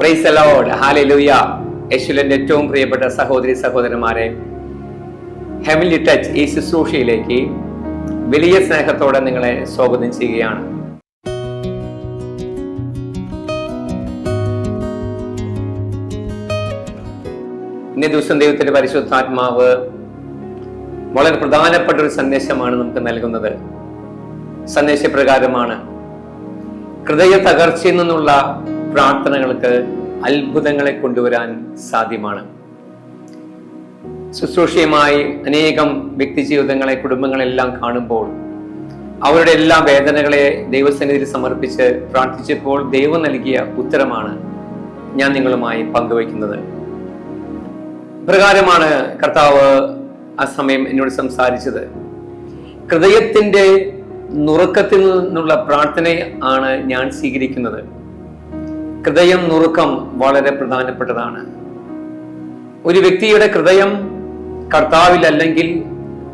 Price allowed ഏറ്റവും പ്രിയപ്പെട്ട സഹോദരി സഹോദരന്മാരെ ഹെമിലി ടച്ച് ഈ ശുശ്രൂഷയിലേക്ക് വലിയ സ്നേഹത്തോടെ നിങ്ങളെ സ്വാഗതം ചെയ്യുകയാണ്. ഇന്നേ ദിവസം ദൈവത്തിന്റെ പരിശുദ്ധാത്മാവ് വളരെ പ്രധാനപ്പെട്ട ഒരു സന്ദേശമാണ് നമുക്ക് നൽകുന്നത്. സന്ദേശപ്രകാരമാണ്. ഹൃദയ തകർച്ചയിൽ നിന്നുള്ള പ്രാർത്ഥനകൾക്ക് അത്ഭുതങ്ങളെ കൊണ്ടുവരാൻ സാധ്യമാണ്. ശുശ്രൂഷയുമായി അനേകം വ്യക്തി ജീവിതങ്ങളെ കുടുംബങ്ങളെല്ലാം കാണുമ്പോൾ അവരുടെ എല്ലാ വേദനകളെ ദൈവസന്നിധിയിൽ സമർപ്പിച്ച് പ്രാർത്ഥിച്ചപ്പോൾ ദൈവം നൽകിയ ഉത്തരമാണ് ഞാൻ നിങ്ങളുമായി പങ്കുവയ്ക്കുന്നത്. പ്രകാരമാണ് കർത്താവ് ആ സമയം എന്നോട് സംസാരിച്ചത്. ഹൃദയത്തിന്റെ നുറുക്കത്തിൽ നിന്നുള്ള പ്രാർത്ഥന ആണ് ഞാൻ സ്വീകരിക്കുന്നത്. ഹൃദയം നുറുക്കം വളരെ പ്രധാനപ്പെട്ടതാണ്. ഒരു വ്യക്തിയുടെ ഹൃദയം കർത്താവിലല്ലെങ്കിൽ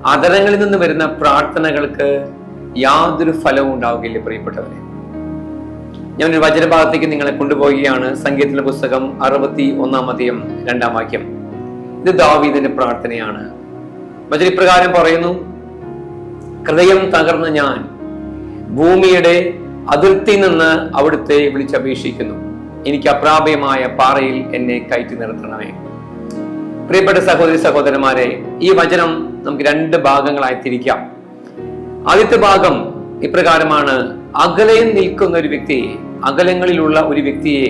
അതരങ്ങളിൽ നിന്ന് വരുന്ന പ്രാർത്ഥനകൾക്ക് യാതൊരു ഫലവും ഉണ്ടാവുകയില്ല പ്രിയപ്പെട്ടവരെ. ഞാൻ ഒരു വചനഭാഗത്തേക്ക് നിങ്ങളെ കൊണ്ടുപോവുകയാണ്. സംഗീതത്തിലെ പുസ്തകം അറുപത്തി ഒന്നാം അധികം രണ്ടാം വാക്യം. ഇത് ദാവീദിന്റെ പ്രാർത്ഥനയാണ്. വചനപ്രകാരം പറയുന്നു ഹൃദയം തകർന്ന ഞാൻ ഭൂമിയുടെ അതിർത്തി നിന്ന് അവിടുത്തെ വിളിച്ചപേക്ഷിക്കുന്നു. എനിക്ക് അപ്രാപ്യമായ പാറയിൽ എന്നെ കയറ്റി നിർത്തണമേ. പ്രിയപ്പെട്ട സഹോദരി സഹോദരന്മാരെ ഈ വചനം നമുക്ക് രണ്ട് ഭാഗങ്ങളായി തിരിക്കാം. ആദ്യത്തെ ഭാഗം ഇപ്രകാരമാണ് അകലെ നിൽക്കുന്ന ഒരു വ്യക്തിയെ അകലങ്ങളിലുള്ള ഒരു വ്യക്തിയെ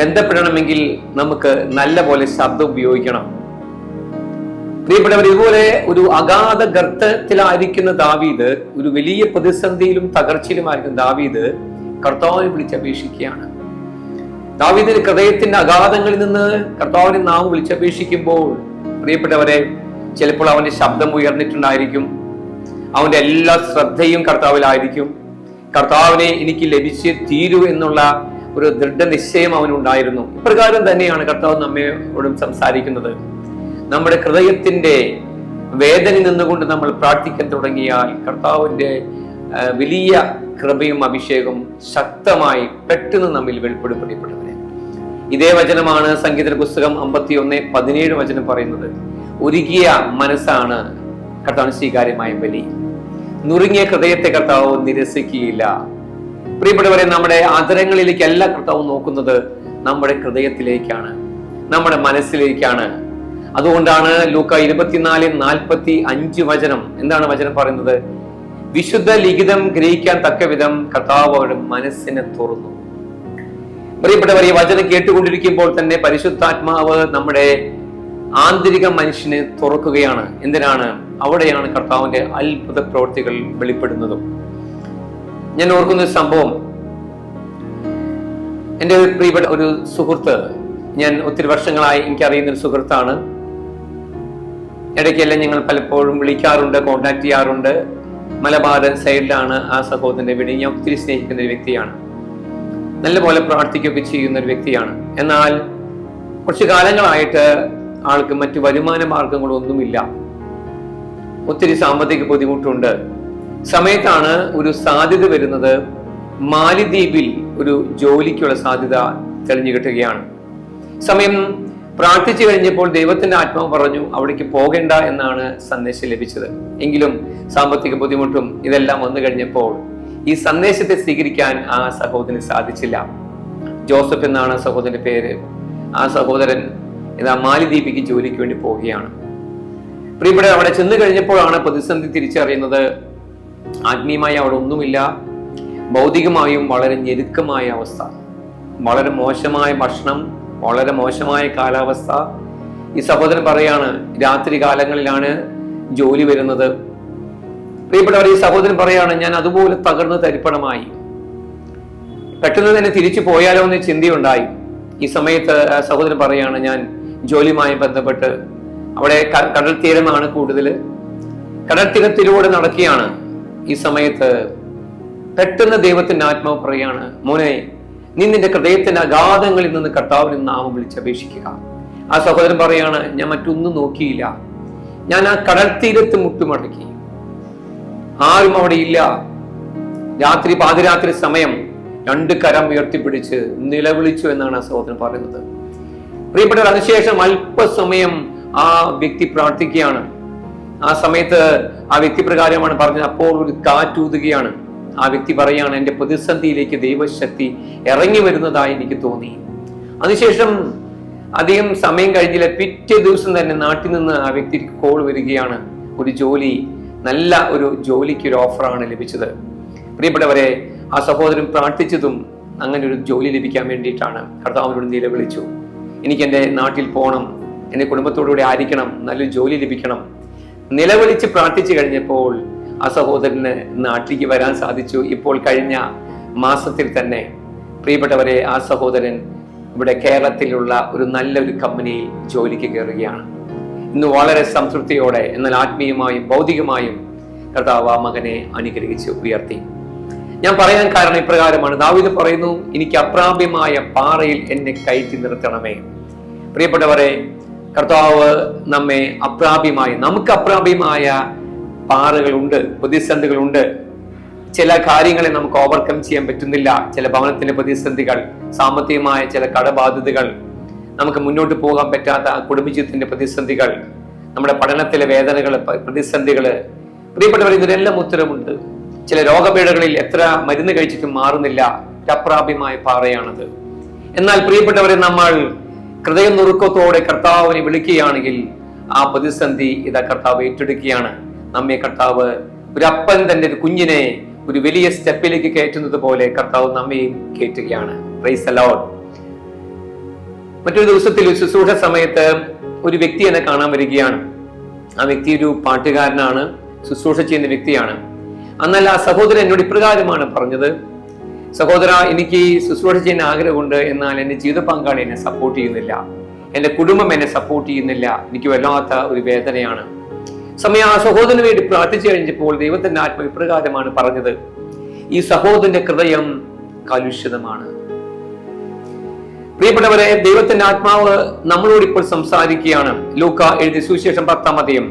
ബന്ധപ്പെടണമെങ്കിൽ നമുക്ക് നല്ല പോലെ ശബ്ദം ഉപയോഗിക്കണം. പ്രിയപ്പെട്ടവർ ഇതുപോലെ ഒരു അഗാധ ഗർത്തത്തിലായിരിക്കുന്ന ദാവീദ് ഒരു വലിയ പ്രതിസന്ധിയിലും തകർച്ചയിലുമായിരിക്കുന്ന ദാവീദ് കർത്താവിനെ വിളിച്ചപേക്ഷിക്കുകയാണ്. ദാവീദിന്റെ ഹൃദയത്തിന്റെ അഗാധങ്ങളിൽ നിന്ന് കർത്താവിനെ നാം വിളിച്ചപേക്ഷിക്കുമ്പോൾ പ്രിയപ്പെട്ടവരെ ചിലപ്പോൾ അവന്റെ ശബ്ദം ഉയർന്നിട്ടുണ്ടായിരിക്കും. അവന്റെ എല്ലാ ശ്രദ്ധയും കർത്താവിലായിരിക്കും. കർത്താവിനെ എനിക്ക് ലഭിച്ച് തീരൂ എന്നുള്ള ഒരു ദൃഢനിശ്ചയം അവനുണ്ടായിരുന്നു. ഇപ്രകാരം തന്നെയാണ് കർത്താവ് നമ്മയോടും സംസാരിക്കുന്നത്. നമ്മുടെ ഹൃദയത്തിന്റെ വേദന നിന്നുകൊണ്ട് നമ്മൾ പ്രാർത്ഥിക്കാൻ തുടങ്ങിയാൽ കർത്താവിന്റെ വലിയ കൃപയും അഭിഷേകവും ശക്തമായി പെട്ടെന്ന് നമ്മിൽ വെളിപ്പെടുത്തപ്പെട്ടവരെ ഇതേ വചനമാണ് സംഗീത പുസ്തകം അമ്പത്തി ഒന്ന് പതിനേഴ് വചനം പറയുന്നത്. ഒരുകിയ മനസ്സാണ് കർത്താവിന് സ്വീകാര്യമായ ബലി. നുറുങ്ങിയ ഹൃദയത്തെ കർത്താവ് നിരസിക്കുകയില്ല. പ്രിയപ്പെട്ടവരെ നമ്മുടെ ആദരങ്ങളിലേക്കല്ല കർത്താവ് നോക്കുന്നത് നമ്മുടെ ഹൃദയത്തിലേക്കാണ് നമ്മുടെ മനസ്സിലേക്കാണ്. അതുകൊണ്ടാണ് ലൂക്ക ഇരുപത്തിനാല് നാൽപ്പത്തി അഞ്ച് വചനം എന്താണ് വചനം പറയുന്നത്? വിശുദ്ധ ലിഖിതം ഗ്രഹിക്കാൻ തക്ക വിധം കർത്താവ് അവരുടെ മനസ്സിനെ തുറന്നു. പ്രിയപ്പെട്ടവർ ഈ വചനം കേട്ടുകൊണ്ടിരിക്കുമ്പോൾ തന്നെ പരിശുദ്ധാത്മാവ് നമ്മുടെ ആന്തരിക മനുഷ്യനെ തുറക്കുകയാണ്. എന്തിനാണ്? അവിടെയാണ് കർത്താവിന്റെ അത്ഭുത പ്രവൃത്തികൾ വെളിപ്പെടുന്നതും. ഞാൻ ഓർക്കുന്ന ഒരു സംഭവം. എന്റെ ഒരു പ്രിയപ്പെട്ട ഒരു സുഹൃത്ത് ഞാൻ ഒത്തിരി വർഷങ്ങളായി എനിക്കറിയുന്ന ഒരു സുഹൃത്താണ്. ഇടയ്ക്കെല്ലാം ഞങ്ങൾ പലപ്പോഴും വിളിക്കാറുണ്ട് കോണ്ടാക്ട് ചെയ്യാറുണ്ട്. മലബാർ സൈഡിലാണ് ആ സഹോദരന്റെ വീട്. ഞാൻ ഒത്തിരി സ്നേഹിക്കുന്ന ഒരു വ്യക്തിയാണ്. നല്ലപോലെ പ്രാർത്ഥിക്കുകയൊക്കെ ചെയ്യുന്ന ഒരു വ്യക്തിയാണ്. എന്നാൽ കുറച്ച് കാലങ്ങളായിട്ട് ആൾക്ക് മറ്റു വരുമാന മാർഗങ്ങളൊന്നുമില്ല. ഒത്തിരി സാമ്പത്തിക ബുദ്ധിമുട്ടുണ്ട്. സമയത്താണ് ഒരു സാധ്യത വരുന്നത് മാലിദ്വീപിൽ ഒരു ജോലിക്കുള്ള സാധ്യത തെളിഞ്ഞു കിട്ടുകയാണ്. സമയം പ്രാർത്ഥിച്ചു കഴിഞ്ഞപ്പോൾ ദൈവത്തിന്റെ ആത്മാവ് പറഞ്ഞു അവിടേക്ക് പോകേണ്ട എന്നാണ് സന്ദേശം ലഭിച്ചത്. എങ്കിലും സാമ്പത്തിക ബുദ്ധിമുട്ടും ഇതെല്ലാം വന്നു കഴിഞ്ഞപ്പോൾ ഈ സന്ദേശത്തെ സ്വീകരിക്കാൻ ആ സഹോദരന് സാധിച്ചില്ല. ജോസഫ് എന്നാണ് സഹോദരന്റെ പേര്. ആ സഹോദരൻ ഇതാ മാലിദ്വീപിക്ക് ജോലിക്ക് വേണ്ടി പോവുകയാണ്. പ്രിയപ്പെട്ട അവിടെ ചെന്ന് കഴിഞ്ഞപ്പോഴാണ് പ്രതിസന്ധി തിരിച്ചറിയുന്നത്. ആത്മീയമായി അവിടെ ഒന്നുമില്ല. ഭൗതികമായും വളരെ ഞെരുക്കമായ അവസ്ഥ. വളരെ മോശമായ ഭക്ഷണം വളരെ മോശമായ കാലാവസ്ഥ. ഈ സഹോദരൻ പറയാണ് രാത്രി കാലങ്ങളിലാണ് ജോലി വരുന്നത്. പ്രിയപ്പെട്ടവർ ഈ സഹോദരൻ പറയാണ് ഞാൻ അതുപോലെ തകർന്ന് തരിപ്പണമായി. പെട്ടെന്ന് തന്നെ തിരിച്ചു പോയാലോ എന്ന് ചിന്തയുണ്ടായി. ഈ സമയത്ത് സഹോദരൻ പറയാണ് ഞാൻ ജോലിയുമായി ബന്ധപ്പെട്ട് അവിടെ കടൽ തീരമാണ് കൂടുതൽ കടൽ തീരത്തിലൂടെ നടക്കുകയാണ്. ഈ സമയത്ത് പെട്ടെന്ന് ദൈവത്തിന്റെ ആത്മാവ് പറയാണ് മോനെ നീ നിന്റെ ഹൃദയത്തിന്റെ അഗാധങ്ങളിൽ നിന്ന് കർത്താവിന് നാമം വിളിച്ചപേക്ഷിക്കുക ആ സഹോദരൻ പറയാണ് ഞാൻ മറ്റൊന്നും നോക്കിയില്ല. ഞാൻ ആ കടൽ തീരത്ത് മുട്ടുമടക്കി. ആരും അവിടെ ഇല്ല. രാത്രി പാതിരാത്രി സമയം രണ്ട് കരം ഉയർത്തിപ്പിടിച്ച് നിലവിളിച്ചു എന്നാണ് ആ സഹോദരൻ പറയുന്നത്. പ്രിയപ്പെട്ടവർ അതിനുശേഷം അല്പസമയം ആ വ്യക്തി പ്രാർത്ഥിക്കുകയാണ്. ആ സമയത്ത് ആ വ്യക്തി പ്രകാരമാണ് പറഞ്ഞത് അപ്പോൾ ഒരു കാറ്റൂതുകയാണ് ആ വ്യക്തി പറയാണ് എന്റെ പ്രതിസന്ധിയിലേക്ക് ദൈവശക്തി ഇറങ്ങി വരുന്നതായി എനിക്ക് തോന്നി. അതിനുശേഷം അധികം സമയം കഴിഞ്ഞില്ല. പിറ്റേ ദിവസം തന്നെ നാട്ടിൽ നിന്ന് ആ വ്യക്തിക്ക് കോൾ വരികയാണ്. ഒരു ജോലി നല്ല ഒരു ജോലിക്ക് ഒരു ഓഫറാണ് ലഭിച്ചത്. പ്രിയപ്പെട്ടവരെ ആ സഹോദരൻ പ്രാർത്ഥിച്ചതും അങ്ങനെ ഒരു ജോലി ലഭിക്കാൻ വേണ്ടിയിട്ടാണ് കർത്താവിനോട് നിലവിളിച്ചു. എനിക്ക് എന്റെ നാട്ടിൽ പോകണം എന്റെ കുടുംബത്തോടുകൂടി ആയിരിക്കണം നല്ലൊരു ജോലി ലഭിക്കണം. നിലവിളിച്ച് പ്രാർത്ഥിച്ചു കഴിഞ്ഞപ്പോൾ ആ സഹോദരന് നാട്ടിലേക്ക് വരാൻ സാധിച്ചു. ഇപ്പോൾ കഴിഞ്ഞ മാസത്തിൽ തന്നെ പ്രിയപ്പെട്ടവരെ ആ സഹോദരൻ ഇവിടെ കേരളത്തിലുള്ള ഒരു നല്ലൊരു കമ്പനിയിൽ ജോലിക്ക് കയറുകയാണ്. ഇന്ന് വളരെ സംതൃപ്തിയോടെ എന്നാൽ ആത്മീയമായും ഭൗതികമായും കർത്താവ് ആ മകനെ അനുഗ്രഹിച്ച് ഉയർത്തി. ഞാൻ പറയാൻ കാരണം ഇപ്രകാരമാണ്. ദാവിദ് പറയുന്നു എനിക്ക് അപ്രാപ്യമായ പാറയിൽ എന്നെ കയറ്റി നിർത്തണമേ. പ്രിയപ്പെട്ടവരെ കർത്താവ് നമ്മെ അപ്രാപ്യമായി നമുക്ക് അപ്രാപ്യമായ പാറകളുണ്ട് പ്രതിസന്ധികളുണ്ട്. ചില കാര്യങ്ങളെ നമുക്ക് ഓവർകം ചെയ്യാൻ പറ്റുന്നില്ല. ചില ഭവനത്തിന്റെ പ്രതിസന്ധികൾ സാമ്പത്തികമായ ചില കടബാധ്യതകൾ നമുക്ക് മുന്നോട്ട് പോകാൻ പറ്റാത്ത കുടുംബജീവിതത്തിന്റെ പ്രതിസന്ധികൾ നമ്മുടെ പഠനത്തിലെ വേദനകൾ പ്രതിസന്ധികൾ പ്രിയപ്പെട്ടവർ ഇതിനെല്ലാം ഉത്തരമുണ്ട്. ചില രോഗപീഠകളിൽ എത്ര മരുന്ന് കഴിച്ചിട്ടും മാറുന്നില്ല. അപ്രാപ്യമായ പാറയാണത്. എന്നാൽ പ്രിയപ്പെട്ടവരെ നമ്മൾ ഹൃദയം നുറുക്കത്തോടെ കർത്താവിനെ വിളിക്കുകയാണെങ്കിൽ ആ പ്രതിസന്ധി ഇതാ കർത്താവ് ഏറ്റെടുക്കുകയാണ്. നമ്മെ കർത്താവ് ഒരു അപ്പൻ തന്റെ ഒരു കുഞ്ഞിനെ ഒരു വലിയ സ്റ്റെപ്പിലേക്ക് കയറ്റുന്നത് പോലെ കർത്താവ് നമ്മയും കയറ്റുകയാണ്. പ്രൈസ് അലോഡ് മറ്റൊരു ദിവസത്തിൽ ശുശ്രൂഷ സമയത്ത് ഒരു വ്യക്തി എന്നെ കാണാൻ വരികയാണ്. ആ വ്യക്തി ഒരു പാട്ടുകാരനാണ് ശുശ്രൂഷ ചെയ്യുന്ന വ്യക്തിയാണ്. എന്നാൽ ആ സഹോദരൻ എന്നോട് ഇപ്രകാരമാണ് പറഞ്ഞത്. സഹോദര എനിക്ക് ശുശ്രൂഷ ചെയ്യുന്ന ആഗ്രഹമുണ്ട് എന്നാൽ എന്റെ ജീവിത പങ്കാളി എന്നെ സപ്പോർട്ട് ചെയ്യുന്നില്ല. എന്റെ കുടുംബം എന്നെ സപ്പോർട്ട് ചെയ്യുന്നില്ല. എനിക്ക് വല്ലാത്ത ഒരു വേദനയാണ്. സമയം ആ സഹോദരന് വേണ്ടി പ്രാർത്ഥിച്ചു കഴിഞ്ഞപ്പോൾ ദൈവത്തിന്റെ ആത്മ ഇപ്രകാരമാണ് പറഞ്ഞത്. ഈ സഹോദരന്റെ ഹൃദയം കലുഷിതമാണ്. പ്രിയപ്പെട്ടവരെ ദൈവത്തിന്റെ ആത്മാവ് നമ്മളോട് ഇപ്പോൾ സംസാരിക്കുകയാണ്. ലൂക്ക എഴുതിയ സുവിശേഷം പത്താം അധികം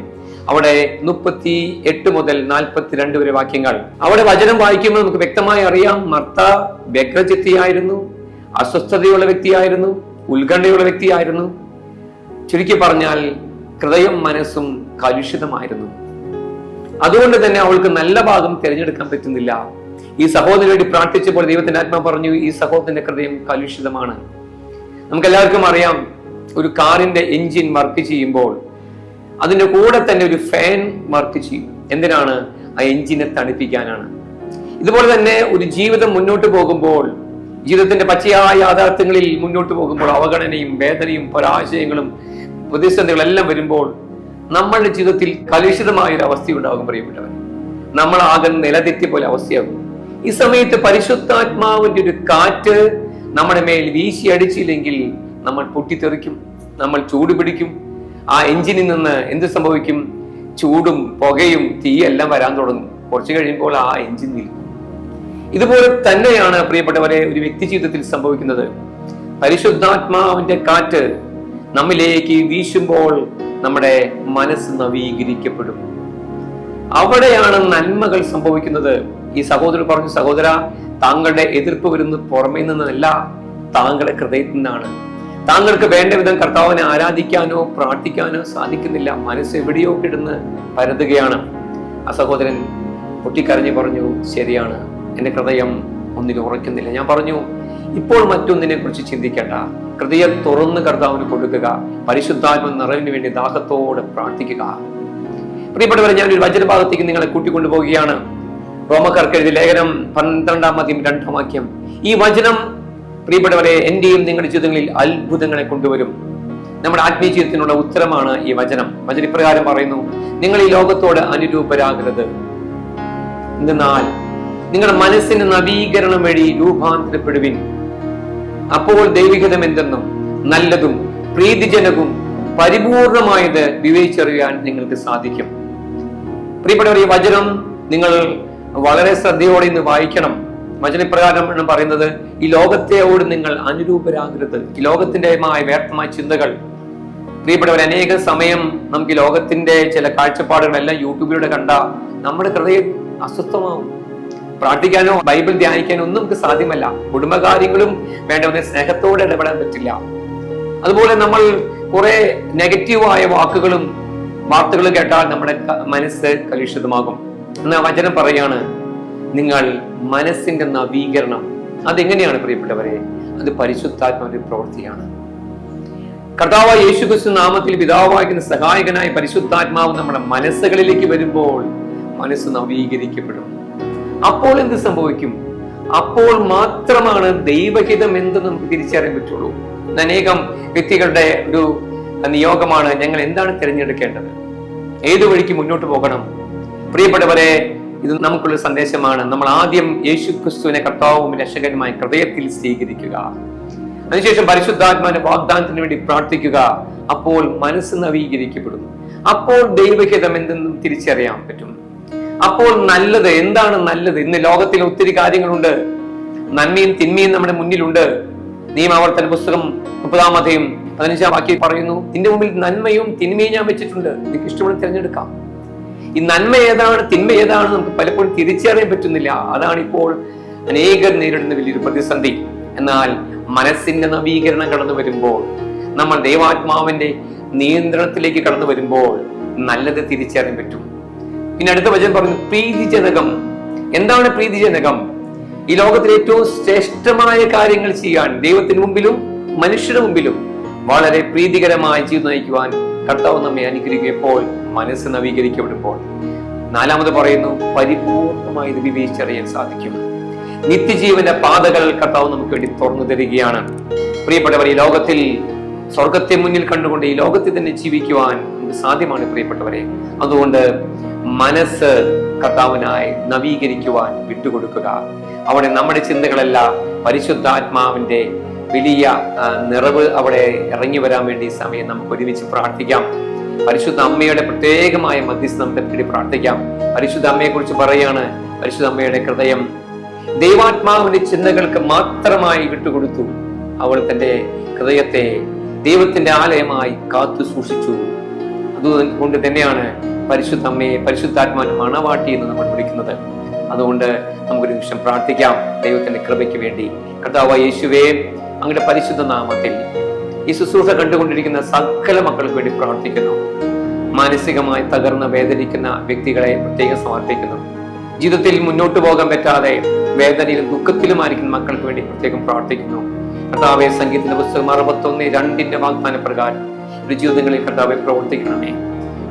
അവിടെ മുപ്പത്തി എട്ട് മുതൽ നാൽപ്പത്തിരണ്ട് വരെ വാക്യങ്ങൾ. അവിടെ വചനം വായിക്കുമ്പോൾ നമുക്ക് വ്യക്തമായി അറിയാം മർത്ത വ്യഗ്രചിത്തിയായിരുന്നു അസ്വസ്ഥതയുള്ള വ്യക്തിയായിരുന്നു ഉത്കണ്ഠയുള്ള വ്യക്തിയായിരുന്നു. ചുരുക്കി പറഞ്ഞാൽ ഹൃദയം മനസ്സും കലുഷിതമായിരുന്നു. അതുകൊണ്ട് തന്നെ അവൾക്ക് നല്ല ഭാഗം തിരഞ്ഞെടുക്കാൻ പറ്റുന്നില്ല. ഈ സഹോദരി വേണ്ടി പ്രാർത്ഥിച്ചപ്പോൾ ദൈവത്തിന്റെ ആത്മാ പറഞ്ഞു ഈ സഹോദരന്റെ ഹൃദയം കലുഷിതമാണ്. നമുക്ക് എല്ലാവർക്കും അറിയാം ഒരു കാറിന്റെ എഞ്ചിൻ വർക്ക് ചെയ്യുമ്പോൾ അതിന്റെ കൂടെ തന്നെ ഒരു ഫാൻ വർക്ക് ചെയ്യും. എന്തിനാണ്? ആ എഞ്ചിനെ തണുപ്പിക്കാനാണ്. ഇതുപോലെ തന്നെ ഒരു ജീവിതം മുന്നോട്ട് പോകുമ്പോൾ ജീവിതത്തിന്റെ പച്ചയായ യാഥാർത്ഥ്യങ്ങളിൽ മുന്നോട്ട് പോകുമ്പോൾ അവഗണനയും വേദനയും പരാജയങ്ങളും പ്രതിസന്ധികളും എല്ലാം വരുമ്പോൾ നമ്മളുടെ ജീവിതത്തിൽ കലുഷിതമായ ഒരു അവസ്ഥയുണ്ടാകും പ്രിയപ്പെട്ടവർ നമ്മൾ ആകെ നിലതെറ്റിയ പോലെ അവസ്ഥയാകും. ഈ സമയത്ത് പരിശുദ്ധാത്മാവിന്റെ ഒരു കാറ്റ് നമ്മുടെ മേൽ വീശി അടിച്ചില്ലെങ്കിൽ നമ്മൾ പൊട്ടിത്തെറിക്കും നമ്മൾ ചൂട് പിടിക്കും. ആ എഞ്ചിനിൽ നിന്ന് എന്ത് സംഭവിക്കും? ചൂടും പുകയും തീയെല്ലാം വരാൻ തുടങ്ങും. കുറച്ച് കഴിയുമ്പോൾ ആ എഞ്ചിൻ നിൽക്കും. ഇതുപോലെ തന്നെയാണ് പ്രിയപ്പെട്ടവരെ ഒരു വ്യക്തി ജീവിതത്തിൽ സംഭവിക്കുന്നത്. പരിശുദ്ധാത്മാവിന്റെ കാറ്റ് നമ്മിലേക്ക് വീശുമ്പോൾ നമ്മുടെ മനസ്സ് നവീകരിക്കപ്പെടും. അവിടെയാണ് നന്മകൾ സംഭവിക്കുന്നത്. ഈ സഹോദരൻ പറഞ്ഞു സഹോദര താങ്കളുടെ എതിർപ്പ് വരുന്നത് പുറമേ നിന്നല്ല താങ്കളുടെ ഹൃദയത്തിൽ നിന്നാണ് താങ്കൾക്ക് വേണ്ട വിധം കർത്താവിനെ ആരാധിക്കാനോ പ്രാർത്ഥിക്കാനോ സാധിക്കുന്നില്ല. മനസ്സ് എവിടെയോ കിടന്ന് പരതുകയാണ്. ആ സഹോദരൻ പൊട്ടിക്കരഞ്ഞു പറഞ്ഞു ശരിയാണ്. എന്റെ ഹൃദയം ഒന്നിലും ഉറയ്ക്കുന്നില്ല. ഞാൻ പറഞ്ഞു ഇപ്പോൾ മറ്റൊന്നിനെ കുറിച്ച് ചിന്തിക്കേണ്ട. ഹൃദയം തുറന്ന് കർത്താവിന് കൊടുക്കുക. പരിശുദ്ധാത്മ നിറവിന് വേണ്ടി ദാഹത്തോടെ പ്രാർത്ഥിക്കുക. പ്രിയപ്പെട്ടവരെ ഞാൻ ഒരു വചനഭാഗത്തേക്ക് നിങ്ങളെ കൂട്ടിക്കൊണ്ടുപോവുകയാണ്. റോമക്കാർക്ക് എഴുതിയ ലേഖനം പന്ത്രണ്ടാം മതി രണ്ടാം വാക്യം. ഈ വചനം പ്രിയപ്പെട്ടവരെ എന്റെയും നിങ്ങളുടെ ജീവിതങ്ങളിൽ അത്ഭുതങ്ങളെ കൊണ്ടുവരും. നമ്മുടെ ആത്മീയ ജീവിതത്തിനുള്ള ഉത്തരമാണ് ഈ വചനം. വചന ഇപ്രകാരം പറയുന്നു നിങ്ങൾ ഈ ലോകത്തോട് അനുരൂപരാകരുത്. എന്നാൽ നിങ്ങളുടെ മനസ്സിന് നവീകരണം വഴി രൂപാന്തരപ്പെടുവിൻ. അപ്പോൾ ദൈവികതം എന്തെന്നും നല്ലതും പ്രീതിജനകവും പരിപൂർണമായത് വിവേചിച്ചറിയാൻ നിങ്ങൾക്ക് സാധിക്കും. പ്രിയപ്പെട്ടവർ ഈ വചനം നിങ്ങൾ വളരെ ശ്രദ്ധയോടെ ഇന്ന് വായിക്കണം. വചനപ്രകാരം പറയുന്നത് ഈ ലോകത്തെയോട് നിങ്ങൾ അനുരൂപരാകരുത്. ഈ ലോകത്തിന്റെ വ്യർത്ഥമായ ചിന്തകൾ. പ്രിയപ്പെട്ടവർ അനേക സമയം നമുക്ക് ഈ ലോകത്തിന്റെ ചില കാഴ്ചപ്പാടുകളെല്ലാം യൂട്യൂബിലൂടെ കണ്ട നമ്മുടെ ഹൃദയം അസ്വസ്ഥമാവും. പ്രാർത്ഥിക്കാനോ ബൈബിൾ ധ്യാനിക്കാനോ ഒന്നും നമുക്ക് സാധ്യമല്ല. കുടുംബകാര്യങ്ങളും വേണ്ടവരെ സ്നേഹത്തോടെ ഇടപെടാൻ പറ്റില്ല. അതുപോലെ നമ്മൾ കുറെ നെഗറ്റീവായ വാക്കുകളും വാർത്തകളും കേട്ടാൽ നമ്മുടെ മനസ്സ് കലുഷിതമാകും. എന്ന വചനം പറയാണ്. നിങ്ങൾ മനസ്സിന്റെ നവീകരണം. അതെങ്ങനെയാണ് പ്രിയപ്പെട്ടവരെ? അത് പരിശുദ്ധാത്മാവിന്റെ പ്രവൃത്തിയാണ്. കർത്താവ് യേശുക്രിസ്തു നാമത്തിൽ പിതാവായിരിക്കുന്ന സഹായകനായ പരിശുദ്ധാത്മാവ് നമ്മുടെ മനസ്സുകളിലേക്ക് വരുമ്പോൾ മനസ്സ് നവീകരിക്കപ്പെടും. അപ്പോൾ എന്ത് സംഭവിക്കും? അപ്പോൾ മാത്രമാണ് ദൈവഹിതം എന്ത് നമുക്ക് തിരിച്ചറിയാൻ പറ്റുള്ളൂ. അനേകം വ്യക്തികളുടെ ഒരു നിയോഗമാണ് ഞങ്ങൾ എന്താണ് തിരഞ്ഞെടുക്കേണ്ടത്? ഏതു വഴിക്ക് മുന്നോട്ട് പോകണം? പ്രിയപ്പെട്ടവരെ ഇത് നമുക്കുള്ള സന്ദേശമാണ്. നമ്മൾ ആദ്യം യേശു ക്രിസ്തുവിനെ കർത്താവും രക്ഷകനുമായി ഹൃദയത്തിൽ സ്വീകരിക്കുക. അതിനുശേഷം പരിശുദ്ധാത്മാവിന്റെ വാഗ്ദാനത്തിന് വേണ്ടി പ്രാർത്ഥിക്കുക. അപ്പോൾ മനസ്സ് നവീകരിക്കപ്പെടുന്നു. അപ്പോൾ ദൈവഹിതം എന്തെന്നും തിരിച്ചറിയാൻ പറ്റും. അപ്പോൾ നല്ലത് എന്താണ് നല്ലത്? ഇന്ന് ലോകത്തിൽ ഒത്തിരി കാര്യങ്ങളുണ്ട്. നന്മയും തിന്മയും നമ്മുടെ മുന്നിലുണ്ട്. നിയമാവർത്തന പുസ്തകം മുപ്പതാമതയും പതിനഞ്ചാം വാക്യം പറയുന്നു നിന്റെ മുമ്പിൽ നന്മയും തിന്മയും ഞാൻ വെച്ചിട്ടുണ്ട്. നിനക്ക് ഇഷ്ടമുള്ള തിരഞ്ഞെടുക്കാം. ഈ നന്മ ഏതാണ് തിന്മ ഏതാണ് നമുക്ക് പലപ്പോഴും തിരിച്ചറിയാൻ പറ്റുന്നില്ല. അതാണ് ഇപ്പോൾ അനേകർ നേരിടുന്ന വലിയൊരു പ്രതിസന്ധി. എന്നാൽ മനസ്സിന്റെ നവീകരണം കടന്നു വരുമ്പോൾ നമ്മൾ ദൈവാത്മാവിന്റെ നിയന്ത്രണത്തിലേക്ക് കടന്നു വരുമ്പോൾ നല്ലത് തിരിച്ചറിയാൻ പറ്റും. പിന്നെ അടുത്ത വചനം പറഞ്ഞു പ്രീതിജനകം. എന്താണ് പ്രീതിജനകം? ഈ ലോകത്തിലെ ഏറ്റവും ശ്രേഷ്ഠമായ കാര്യങ്ങൾ ചെയ്യാൻ ദൈവത്തിന് മുമ്പിലും മനുഷ്യരുടെ മുമ്പിലും വളരെ പ്രീതികരമായ ജീവിതം നയിക്കുവാൻ കർത്താവ് നമ്മെ അനുഗ്രഹിക്കുമ്പോൾ മനസ്സ് നവീകരിക്കപ്പെടുമ്പോൾ നാലാമത് പറയുന്നു പരിപൂർണമായി ഇത് വിവേചിച്ചറിയാൻ സാധിക്കും. നിത്യജീവന്റെ പാതകൾ കർത്താവ് നമുക്ക് വേണ്ടി തുറന്നു തരികയാണ്. പ്രിയപ്പെട്ടവർ ഈ ലോകത്തിൽ സ്വർഗത്തെ മുന്നിൽ കണ്ടുകൊണ്ട് ഈ ലോകത്തിൽ തന്നെ ജീവിക്കുവാൻ നമുക്ക് സാധ്യമാണ് പ്രിയപ്പെട്ടവരെ. അതുകൊണ്ട് മനസ്സ് കർത്താവിനായി നവീകരിക്കുവാൻ വിട്ടുകൊടുക്കുക. അവിടെ നമ്മുടെ ചിന്തകളല്ല പരിശുദ്ധാത്മാവിന്റെ വലിയ നിറവ് അവിടെ ഇറങ്ങി വരാൻ വേണ്ടി സമയം നമുക്ക് ഒരുമിച്ച് പ്രാർത്ഥിക്കാം. പരിശുദ്ധ അമ്മയുടെ പ്രത്യേകമായ മധ്യസ്ഥ നമുക്ക് വേണ്ടി പ്രാർത്ഥിക്കാം. പരിശുദ്ധ അമ്മയെ കുറിച്ച് പറയാണ് പരിശുദ്ധ അമ്മയുടെ ഹൃദയം. ദൈവാത്മാവിന്റെ ചിന്തകൾക്ക് മാത്രമായി വിട്ടുകൊടുത്തു. അവൾ തന്റെ ഹൃദയത്തെ ദൈവത്തിന്റെ ആലയമായി കാത്തു സൂക്ഷിച്ചു. അതുകൊണ്ട് തന്നെയാണ് പരിശുദ്ധ അമ്മയെ പരിശുദ്ധാത്മാവിന്റെ മണവാട്ടി എന്ന് നമ്മൾ വിളിക്കുന്നത്. അതുകൊണ്ട് നമുക്കൊരു നിമിഷം പ്രാർത്ഥിക്കാം. ദൈവത്തിന്റെ കൃപയ്ക്ക് വേണ്ടി. കർത്താവ് യേശുവേ അങ്ങയുടെ പരിശുദ്ധ നാമത്തിൽ ഈ ശുശ്രൂഷ കണ്ടുകൊണ്ടിരിക്കുന്ന സകല മക്കൾക്ക് വേണ്ടി പ്രാർത്ഥിക്കുന്നു. മാനസികമായി തകർന്ന് വേദനിക്കുന്ന വ്യക്തികളെ പ്രത്യേകം സമർപ്പിക്കുന്നു. ജീവിതത്തിൽ മുന്നോട്ട് പോകാൻ പറ്റാതെ വേദനയിലും ദുഃഖത്തിലുമായിരിക്കുന്ന മക്കൾക്ക് വേണ്ടി പ്രത്യേകം പ്രാർത്ഥിക്കുന്നു. കർത്താവെ സംഗീതത്തിന്റെ പുസ്തകം അറുപത്തൊന്ന് രണ്ടിന്റെ വാഗ്ദാന പ്രകാരം ഒരു ജീവിതങ്ങളിൽ കർത്താവെ പ്രവർത്തിക്കണമേ.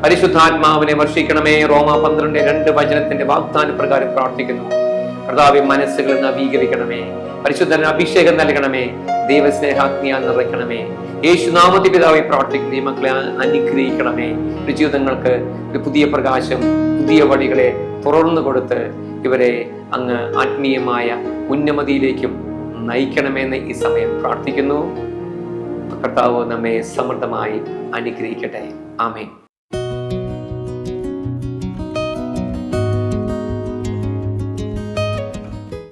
പരിശുദ്ധാത്മാവിനെ വർഷിക്കണമേ. റോമ പന്ത്രണ്ട് രണ്ട് വചനത്തിന്റെ വാഗ്ദാന പ്രകാരം പ്രാർത്ഥിക്കുന്നു. കർത്താവെ മനസ്സുകൾ നവീകരിക്കണമേ. പരിശുദ്ധന അഭിഷേകം നൽകണമേ. ദൈവസ്നേഹാഗ്നിയാൽ നിറയ്ക്കണമേ. യേശുനാമതി പിതാവെ പ്രവർത്തിക്കുന്ന നിയമങ്ങളെ അനുഗ്രഹിക്കണമേ. ഒരു ജീവിതങ്ങൾക്ക് ഒരു പുതിയ പ്രകാശം പുതിയ വഴികളെ തുറന്നു കൊടുത്ത് ഇവരെ അങ്ങ് ആത്മീയമായ ഉന്നമതിയിലേക്കും നയിക്കണമെന്ന് ഈ സമയം പ്രാർത്ഥിക്കുന്നു. കർത്താവ് നമ്മെ സമൃദ്ധമായി അനുഗ്രഹിക്കട്ടെ. ആമേൻ.